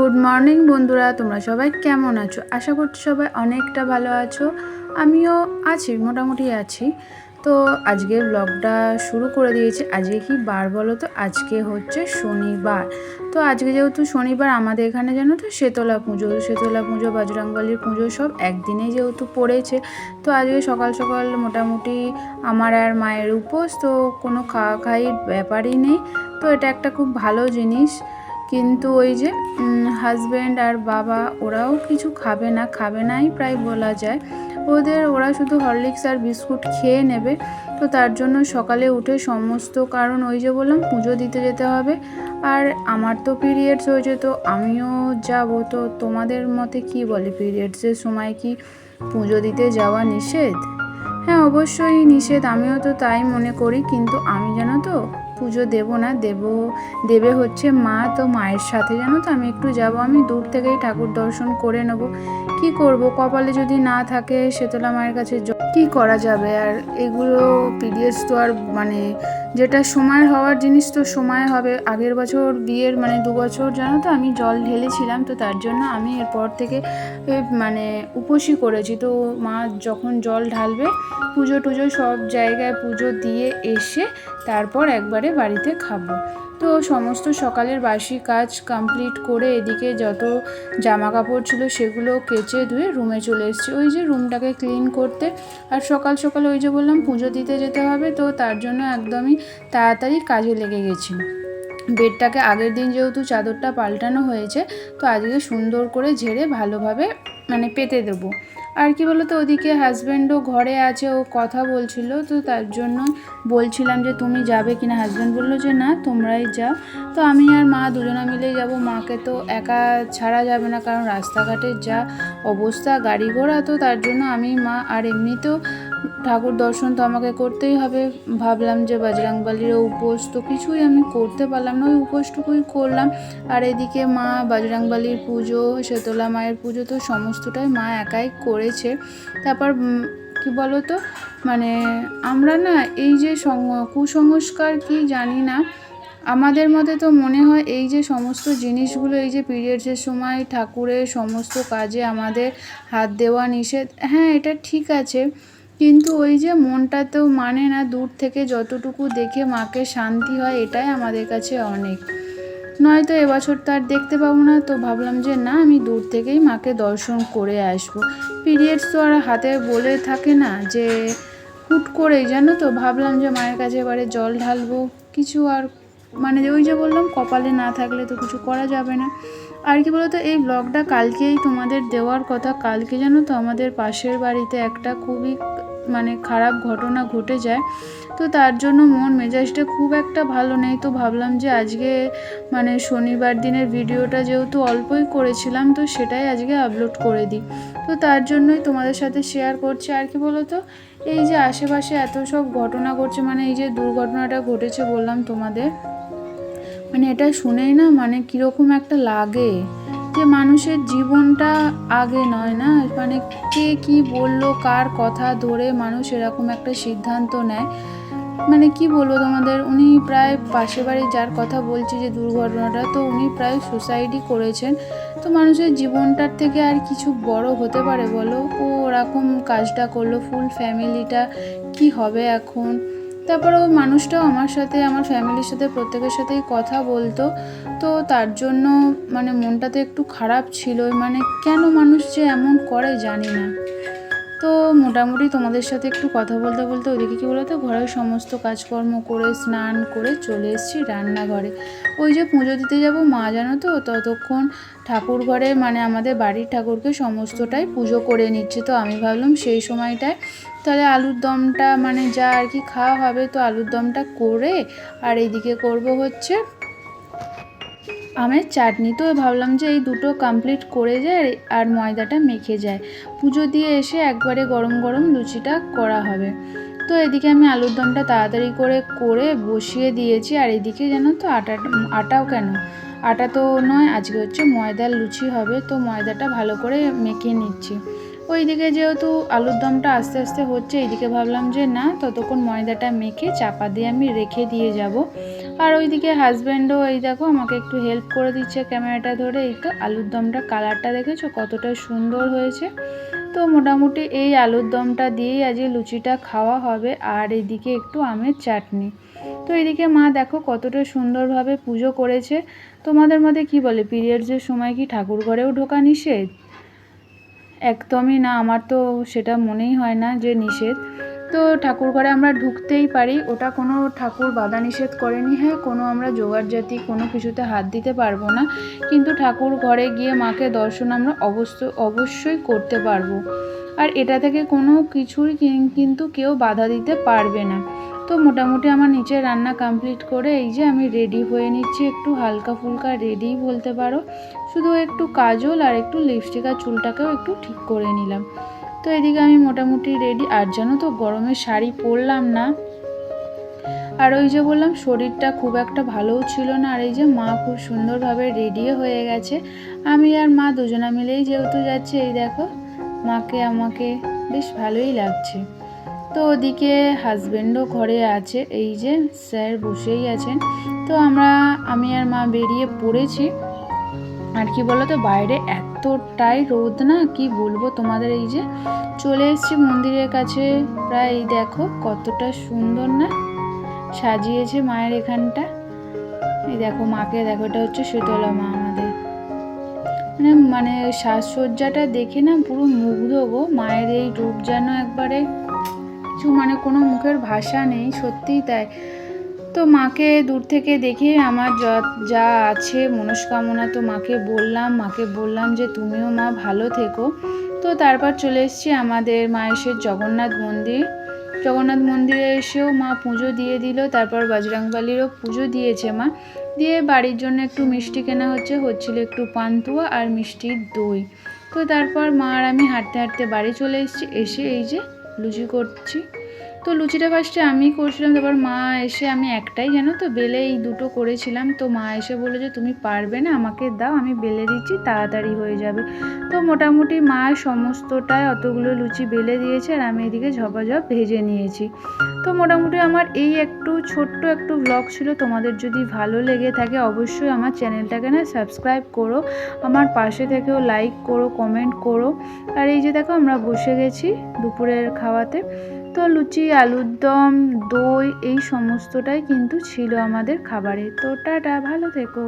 Good morning বন্ধুরা, তোমরা সবাই কেমন আছো? আশা করছি সবাই অনেকটা ভালো আছো। আমিও আছি, মোটামুটি আছি। তো আজকে ব্লগটা শুরু করে দিয়েছি। আজকে কি বার বলো তো? আজকে হচ্ছে শনিবার। তো আজকে যেহেতু শনিবার, আমাদের এখানে জানো তো, শেতলা পুজো শেতলা পুজো, বজরংবলীর পুজো সব একদিনেই যেহেতু পড়েছে। তো আজকে সকাল সকাল মোটামুটি আমার আর মায়ের উপোস, তো কোনো খাওয়া খাইয়ের ব্যাপারই নেই। তো এটা একটা খুব ভালো জিনিস। কিন্তু ওই যে হাজব্যান্ড আর বাবা ওরাও কিছু খাবে না, খাবে নাই প্রায় বলা যায়। ওদের, ওরা শুধু হরলিক্স আর বিস্কুট খেয়ে নেবে। তো তার জন্য সকালে উঠে সমস্ত, কারণ ওই যে বললাম, পুজো দিতে যেতে হবে। আর আমার তো পিরিয়ডস হয়েছে, তো আমিও যাব। তো তোমাদের মতে কি বলে পিরিয়ডসের সময় কি পুজো দিতে যাওয়া নিষেধ? হ্যাঁ অবশ্যই নিষেধ। আমিও তো তাই মনে করি, কিন্তু আমি জানো তো? পুজো দেব না, দেব, দেবে হচ্ছে মা তো মায়ের সাথে। জানো তো আমি একটু যাব, আমি দূর থেকেই ঠাকুর দর্শন করে নেব। কি করব? কপালে যদি না থাকে শেতলা মায়ের কাছে কি করা যাবে? আর এগুলো পিডিএস তো আর মানে যেটা সময় হওয়ার জিনিস তো সময় হবে। আগের বছর বিয়ের মানে দু বছর জানো তো আমি জল ঢেলেছিলাম, তো তার জন্য আমি এরপর থেকে মানে উপসী করেছি। তো মা যখন জল ঢালবে, পুজো টুজো সব জায়গায় পুজো দিয়ে এসে তারপর একবারে বাড়িতে খাব। তো সমস্ত সকালের বাসি কাজ কমপ্লিট করে এদিকে যত জামা কাপড় ছিল সেগুলো কেচে ধুয়ে রুমে চলে এসেছি। ওই যে রুমটাকে ক্লিন করতে। আর সকাল সকাল ওই যে বললাম, পুজো দিতে যেতে হবে, তো তার জন্য একদমই তাড়াতাড়ি কাজে লেগে গেছি। বেডটাকে আগের দিন যেহেতু চাদরটা পাল্টানো হয়েছে, তো আজকে সুন্দর করে ঝেড়ে ভালোভাবে মানে পেতে দেবো। আর কি বলতো, ওদিকে হাজব্যান্ডও ঘরে আছে, ও কথা বলছিল, তো তার জন্য বলছিলাম যে, তুমি যাবে কিনা? হাজব্যান্ড বলল যে, না, তোমরাই যাও। তো আমি আর মা দুজনা মিলেই যাব। মাকে তো একা ছাড়া যাবে না, কারণ রাস্তাঘাটের যা অবস্থা, গাড়ি ঘোড়া, তো তার জন্য আমি, মা আর এমনিতেও ঠাকুর দর্শন তো আমাকে করতেই হবে। ভাবলাম যে বাজরাংবালির উপোস তো কিছুই আমি করতে পারলাম না, ওই উপোসটুকুই করলাম। আর এদিকে মা বাজরাংবালির পুজো, শেতলা মায়ের পুজো তো সমস্তটাই মা একাই করেছে। তারপর কি বলো তো মানে আমরা না এই যে কুসংস্কার কি জানি না, আমাদের মতে তো মনে হয় এই যে সমস্ত জিনিসগুলো, এই যে পিরিয়ডসের সময় ঠাকুরের সমস্ত কাজে আমাদের হাত দেওয়া নিষেধ হ্যাঁ এটা ঠিক আছে। কিন্তু ওই যে মনটা তো মানে না, দূর থেকে যতটুকু দেখে মাকে শান্তি হয়, এটাই আমাদের কাছে অনেক। নয়তো এবছর তো আর দেখতে পাবো না, তো ভাবলাম যে না, আমি দূর থেকেই মাকে দর্শন করে আসব। পিরিয়ডস তো আর হাতে বলে থাকে না, যে হুট করেই, জানো তো? ভাবলাম যে মায়ের কাছে এবারে জল ঢালবো। কিছু আর মানে ওই যে বললাম, কপালে না থাকলে তো কিছু করা যাবে না। আর কি বলতো, এই ব্লগটা কালকেই তোমাদের দেওয়ার কথা, কালকে জানো তো আমাদের পাশের বাড়িতে একটা খুবই মানে খারাপ ঘটনা ঘটে যায়, তো তার জন্য মন মেজাজটা খুব একটা ভালো নেই। তো ভাবলাম যে আজকে মানে শনিবার দিনের ভিডিওটা যেহেতু অল্পই করেছিলাম, তো সেটাই আজকে আপলোড করে দিই। তো তার জন্যই তোমাদের সাথে শেয়ার করছি। আর কি বলো তো এই যে আশেপাশে এত সব ঘটনা ঘটছে মানে এই যে দুর্ঘটনাটা ঘটেছে বললাম তোমাদের মানে এটা শুনেই না মানে কীরকম একটা লাগে। যে মানুষের জীবনটা আগে নয় না? মানে কে কি বলল, কার কথা ধরে মানুষ এরকম একটা সিদ্ধান্ত নেয়? মানে কি বলব তোমাদের? উনি প্রায় পাশে বাড়ি যার কথা বলছি যে দুর্ঘটনাটা, তো উনি প্রায় সুসাইডই করেছেন। তো মানুষের জীবনটার থেকে আর কিছু বড় হতে পারে বলো? ও ওরকম কাজটা করল ফুল ফ্যামিলিটা কি হবে এখন? তারপরে ওই মানুষটাও আমার সাথে, আমার ফ্যামিলির সাথে, প্রত্যেকের সাথেই কথা বলতো। তো তার জন্য মানে মনটাতে একটু খারাপ ছিল। মানে কেন মানুষ যে এমন করে জানি না। তো মোটামুটি তোমাদের সাথে একটু কথা বলতে বলতে ওইদিকে কী বলতো? ঘরের সমস্ত কাজকর্ম করে, স্নান করে চলে এসেছি রান্নাঘরে। ওই যে পুজো দিতে যাব মা, জানো তো? ততক্ষণ ঠাকুর ঘরে মানে আমাদের বাড়ির ঠাকুরকে সমস্তটাই পুজো করে নিচ্ছে। তো আমি ভাবলাম সেই সময়টায় তাহলে আলুর দমটা মানে যা আর কি খাওয়া হবে, তো আলুর দমটা করে আর এইদিকে করব হচ্ছে আমের চাটনি তো ভাবলাম যে এই দুটো কমপ্লিট করে যায় আর ময়দাটা মেখে যায়। পুজো দিয়ে এসে একবারে গরম গরম লুচিটা করা হবে। তো এদিকে আমি আলুর দমটা তাড়াতাড়ি করে করে বসিয়ে দিয়েছি আর এদিকে যেন তো আটা, আটাও কেন? আটা তো নয়, আজকে হচ্ছে ময়দার লুচি হবে, তো ময়দাটা ভালো করে মেখে নিচ্ছি। ওইদিকে যেহেতু আলুর দমটা আস্তে আস্তে হচ্ছে এইদিকে ভাবলাম যে না, ততক্ষণ ময়দাটা মেখে চাপা দিয়ে আমি রেখে দিয়ে যাব। আর ওইদিকে হাজব্যান্ডও এই দেখো আমাকে একটু হেল্প করে দিচ্ছে ক্যামেরাটা ধরে। এই তো আলুর দমটা কালারটা দেখেছ? কতটা সুন্দর হয়েছে। তো মোটামুটি এই আলুর দমটা দিয়েই আজকে লুচিটা খাওয়া হবে। আর এদিকে একটু আমের চাটনি। তো এদিকে মা দেখো কতটা সুন্দরভাবে পুজো করেছে। তোমাদের মধ্যে কি বলে? পিরিয়ডসের সময় কি ঠাকুর ঘরেও ঢোকা নিষেধ? একদমই না, আমার তো সেটা মনেই হয় না যে নিষেধ। তো ঠাকুর ঘরে আমরা ঢুকতেই পারি। ওটা কোনো ঠাকুর বাধা নিষেধ করেনি হ্যাঁ কোনো আমরা জোগাড় জাতি, কোনো কিছুতে হাত দিতে পারব না। কিন্তু ঠাকুর ঘরে গিয়ে মাকে দর্শন আমরা অবশ্য, অবশ্যই করতে পারব। আর এটা থেকে কোনো কিছুই কিন- কিন্তু কেউ বাধা দিতে পারবে না। তো মোটামুটি আমার নিচে রান্না কমপ্লিট করে এই যে আমি রেডি হয়ে নিচ্ছি। একটু হালকা ফুলকা রেডিই বলতে পারো। শুধু একটু কাজল আর একটু লিপস্টিক আর চুলটাকেও একটু ঠিক করে নিলাম। তো এদিকে আমি মোটামুটি রেডি আর জানো তো, গরমের শাড়ি পরলাম না। আর ওই যে বললাম, শরীরটা খুব একটা ভালোও ছিল না। আর এই যে মা খুব সুন্দরভাবে রেডিও হয়ে গেছে। আমি আর মা দুজনা মিলেই যেহেতু যাচ্ছে, এই দেখো, মাকে, আমাকে বেশ ভালোই লাগছে। তো ওদিকে হাজব্যান্ডও ঘরে আছে, এই যে স্যার বসেই আছেন। তো আমরা, আমি আর মা বেরিয়ে পড়েছি। আর কি বলো তো বাইরে এতটাই রোদ না, কি বলব তোমাদের এই যে? চলে এসেছি মন্দিরের কাছে। প্রায় দেখো কতটা সুন্দর না? সাজিয়েছে মায়ের এখানটা। এই দেখো মাকে, দেখো এটা হচ্ছে শীতলা মা আমাদের। মানে মানে সাজসজ্জাটা দেখে না পুরো মুগ্ধ গো। মায়ের এই রূপ যেন একবারে কিছু মানে কোনো মুখের ভাষা নেই, সত্যিই তাই। তো মাকে দূর থেকে দেখে আমার যা- আছে মনস্কামনা তো মাকে বললাম মাকে বললাম যে তুমিও মা ভালো থেকো। তো তারপর চলে এসেছি আমাদের মায়ের জগন্নাথ মন্দির। জগন্নাথ মন্দিরে এসেও মা পুজো দিয়ে দিল, তারপর বজরংবলিরও পুজো দিয়েছে মা। দিয়ে বাড়ির জন্য একটু মিষ্টি কেনা হচ্ছে, হচ্ছিল একটু পান্তুয়া আর মিষ্টির দই। তো তারপর মা আর আমি হাঁটতে হাঁটতে বাড়ি চলে এসেছি, এসে এই যে লুচি করছি। তো লুচিটা ফার্স্টে আমি করছিলাম, তারপর মা এসে আমি একটাই, জানো তো? বেলে এই দুটো করেছিলাম। তো মা এসে বলে যে, তুমি পারবে না, আমাকে দাও, আমি বেলে দিচ্ছি, তাড়াতাড়ি হয়ে যাবে। তো মোটামুটি মা সমস্তটাই অতগুলো লুচি বেলে দিয়েছে আর আমি এদিকে ঝপাঝপ ভেজে নিয়েছি। তো মোটামুটি আমার এই একটু ছোট্ট একটু ব্লগ ছিল। তোমাদের যদি ভালো লেগে থাকে, অবশ্যই আমার চ্যানেলটাকে না সাবস্ক্রাইব করো। আমার পাশে থেকেও লাইক করো কমেন্ট করো। আর এই যে দেখো, আমরা বসে গেছি দুপুরের খাওয়াতে। তো লুচি, আলুর দম, দই, এই সমস্তটাই কিন্তু ছিল আমাদের খাবারে। তো টাটা, ভালো থেকো।